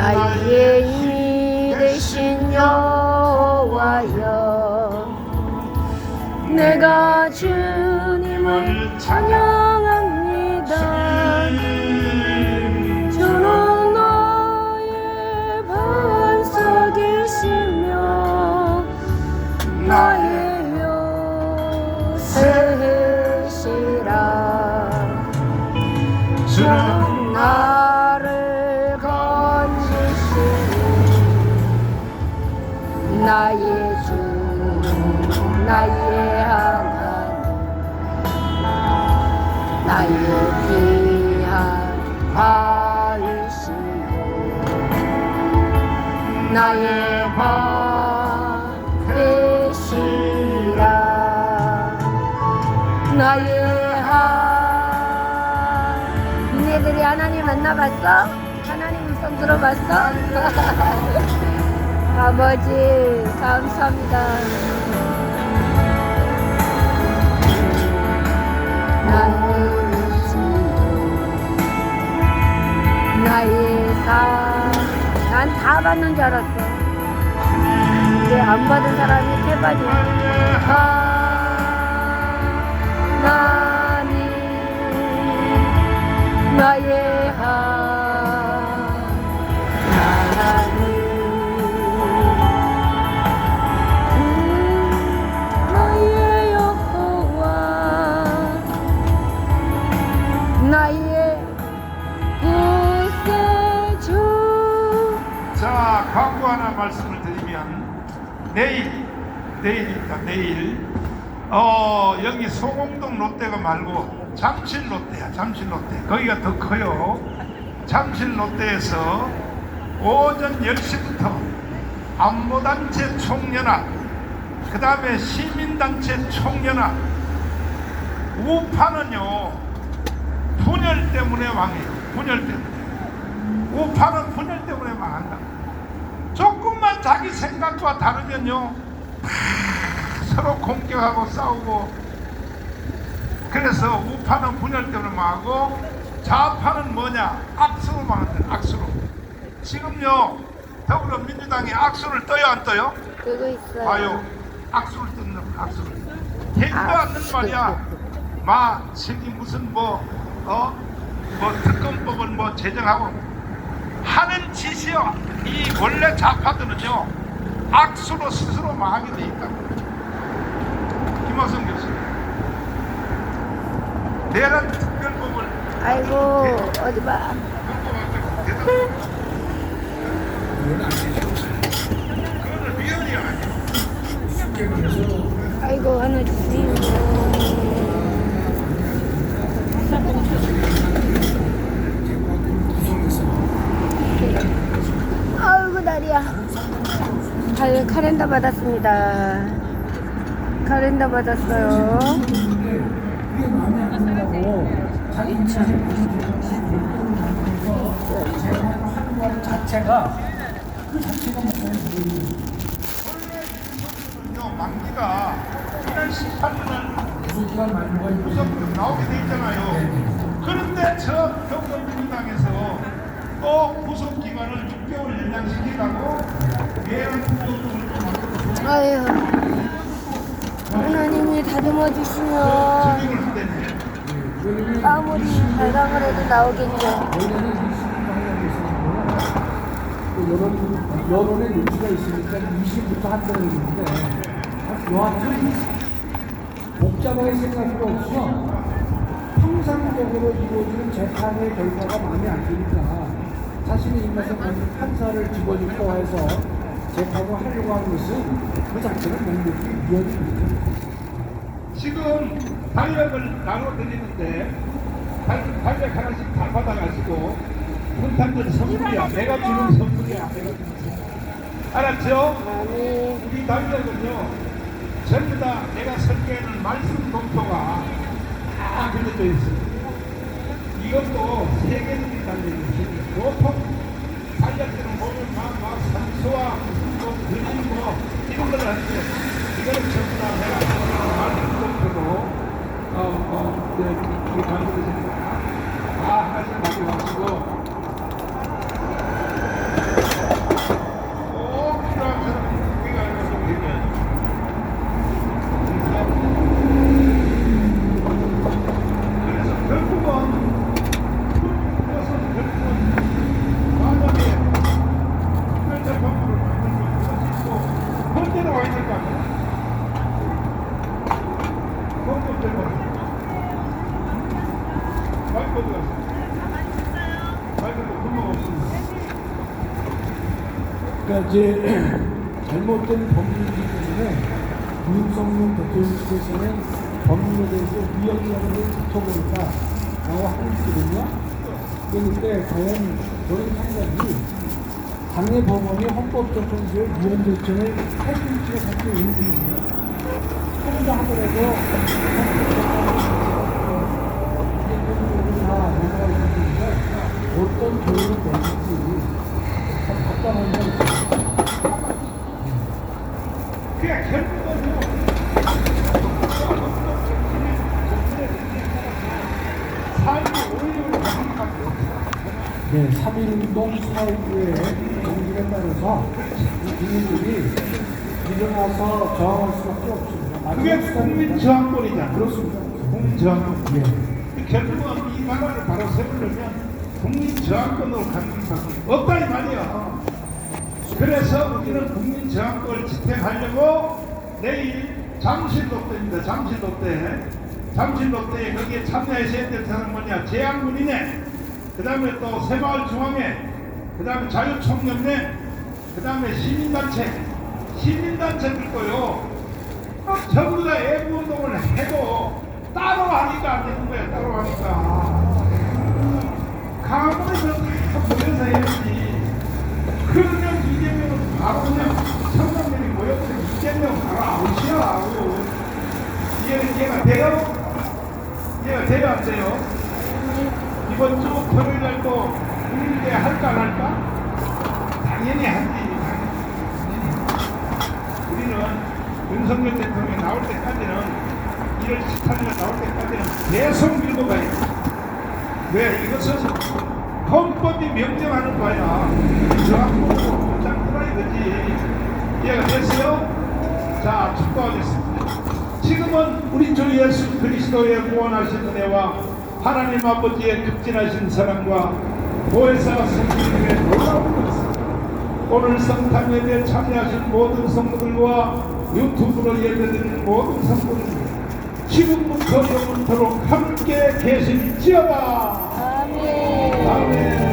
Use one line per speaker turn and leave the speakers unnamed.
나의 힘이 되신 여호와여 내가 주님을 찬양 나의 주 나의 하나님 나의 귀한 바위시니 나의 바 되시라 나의 하 니네들이 하나님 만나봤어? 하나님 음성 들어봤어? 아버지 감사합니다. 나의 주 나의 삶 난 다 받는 줄 알았어. 이제 안 받은 사람이 태반이 하나님 나의
자, 광고 하나 말씀을 드리면 내일, 내일입니다. 내일 어 여기 소공동 롯데가 말고 잠실 롯데야. 잠실 롯데. 거기가 더 커요. 잠실 롯데에서 오전 10시부터 안보단체 총연합, 그 다음에 시민단체 총연합, 우파는요 분열 때문에 망해요. 분열 때문에. 우파는 분열 때문에 망한다. 조금만 자기 생각과 다르면요, 다 서로 공격하고 싸우고, 그래서 우파는 분열 때문에 망하고, 좌파는 뭐냐? 악수로 망한다, 악수로. 지금요, 더불어민주당이 악수를 떠요, 안 떠요?
그거 있어요
봐요. 악수를 뜯는 악수를. 대도 않는 말이야. 마, 저기 무슨 뭐, 어? 뭐 특검법을 뭐 제정하고 하는 짓이요. 이 원래 좌파들은요. 악수로 스스로 망하게 돼 있다. 김화성 교수. 내란 특별법을
아이고 어디 봐
그거는 위헌이야.
아이고 하늘 주님 아이고 다리야 갈, 카렌다 받았습니다 카렌다 받았어요
자체가
요 만기가 지난 18년
기간 만료가
구속으로 나오게 돼 있잖아요. 그런데 저 더불어민주당에서 또 구속 기간을 6개월 연장시키라고 예언 구속을
아유 하나님이 다듬어 주시면. 아무리 발광을 해도 나오겠죠
원래는 20방향이 있었고요. 또 여론, 여론의 요지가 있으니까 20부터 한다고 했는데 여하튼 복잡하게 생각할 필요 없어. 평상적으로 이루어지는 재판의 결과가 마음에 안 드니까 자신의 입맛에 판사를 집어넣고 해서 재판을 하려고 하는 것은 그 자체는 명백히 위헌입니다.
지금 달력을 나눠 드리는데 달- 달력 하나씩 다 받아가시고 분탄들 선물이야. 내가 주는 선물이야. 내가 주는 선물. 알았죠? 우리 달력은요 전부 다 내가 설계하는 말씀 동표가 다 그려져 있어요. 이것도 세계적인 달력이지. 보통 달력들은 보면 막, 막 산소와 뭐 그림 뭐 이런 걸 하는데 이거는 전부 다 내가 말씀 동표로 어, 어, 네, 이게 만들어집니다. 다 하나씩 가져가시고
그러니까 이제 잘못된 법률이기 때문에 윤석열 대통령 측에서는 법률에 대해서 위헌이라는 걸 붙여보니까 나와 하고 있거든요. 그런데 과연 저런 판단이 당내 법원이 헌법재판소의 위헌 결정을 할 수 있을지가 사실 의문이거든요. 혼자 하더라도 네, 3.1운동 수사일구의 정직에 따라서 이 국민들이 일어나서 저항할 수밖에 없습니다.
그게 국민
수단입니다.
저항권이잖아.
그렇습니다.
국민 저항권.
예.
결국은 이 나라를 바로 세우려면 국민 저항권으로 가는 수밖에 없다 이 말이야. 그래서 우리는 국민 저항권을 지탱하려고 내일 잠실롯데입니다. 잠실롯데. 잠실롯데에 거기에 참여하셔야 될 사람 뭐냐? 재향군이네. 그 다음에 또 새마을중앙회. 그 다음에 자유총연맹. 그 다음에 시민단체. 시민단체들도요. 전부 다 애국운동을 해도 따로 하니까 안 되는 거야. 따로 하니까. 다 모여서 해야지. 그러면 이재명은 바로 그냥 청장들이 모여서 이재명 바로 아웃이야. 얘는 얘가 돼요? 얘가 돼요 안 돼요? 이번 주 토요일 날도 국민대 할까 안 할까? 당연히 하지. 당연히. 우리는 윤석열 대통령이 나올 때까지는 1월 18일 나올 때까지는 계속 밀고 가야 돼. 왜? 이것은 헌법이 명령하는 거야. 저항고 짱구라 이거지. 이해가 됐어요? 자, 축도하겠습니다. 지금은 우리 주 예수 그리스도의 구원하신 은혜와 하나님 아버지의 급진하신 사랑과 보혜사 성령님의 놀라운 것을 오늘 성탄 예배에 참여하신 모든 성도들과 유튜브로 예배드리는 모든 성도들 지금부터 영원토록 함께 계신지어다. 아멘. 아멘.